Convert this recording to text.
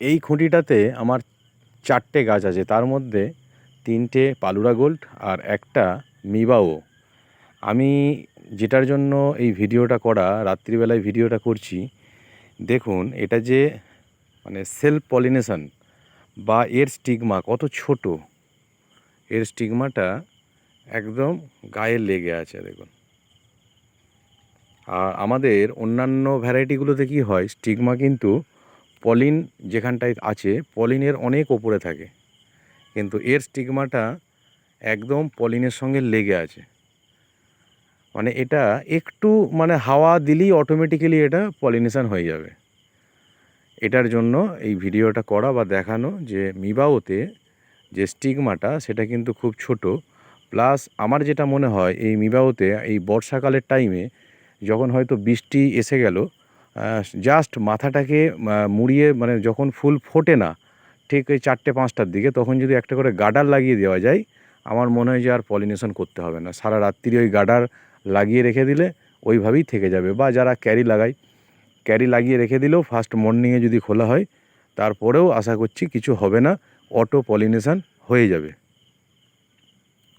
এই খুঁটিটাতে আমার চারটে গাছ আছে। তার মধ্যে তিনটে পালুরা গোল্ড আর একটা মিবাও আমি যেটার জন্য এই ভিডিওটা করা, রাত্রিবেলায় ভিডিওটা করছি, দেখুন এটা যে মানে সেলফ পলিনেশন বা এর স্টিগমা কত ছোট। এর স্টিগমাটা একদম গায়ে লেগে আছে, দেখুন। আর আমাদের অন্যান্য ভ্যারাইটিগুলোতে কি হয় স্টিগমা কিন্তু পলিন যেখানটায় আছে, পলিনের অনেক ওপরে থাকে। কিন্তু এর স্টিগমাটা একদম পলিনের সঙ্গে লেগে আছে। মানে এটা একটু মানে হাওয়া দিলেই অটোমেটিক্যালি এটা পলিনেশান হয়ে যাবে। এটার জন্য এই ভিডিওটা করা বা দেখানো যে মিবাওতে যে স্টিগমাটা, সেটা কিন্তু খুব ছোট। প্লাস আমার যেটা মনে হয়, এই মিবাওতে এই বর্ষাকালের টাইমে যখন হয়তো বৃষ্টি এসে গেল জাস্ট মাথাটাকে মুড়িয়ে মানে যখন ফুল ফোটে না, ঠিক ওই চারটে পাঁচটার দিকে, তখন যদি একটা করে গার্ডার লাগিয়ে দেওয়া যায়, আমার মনে হয় যে আর পলিনেশন করতে হবে না। সারা রাত্রি ওই গার্ডার লাগিয়ে রেখে দিলে ওইভাবেই থেকে যাবে। বা যারা ক্যারি লাগায়, ক্যারি লাগিয়ে রেখে দিলেও ফার্স্ট মর্নিংয়ে যদি খোলা হয়, তারপরেও আশা করছি কিছু হবে না অটো পলিনেশন হয়ে যাবে।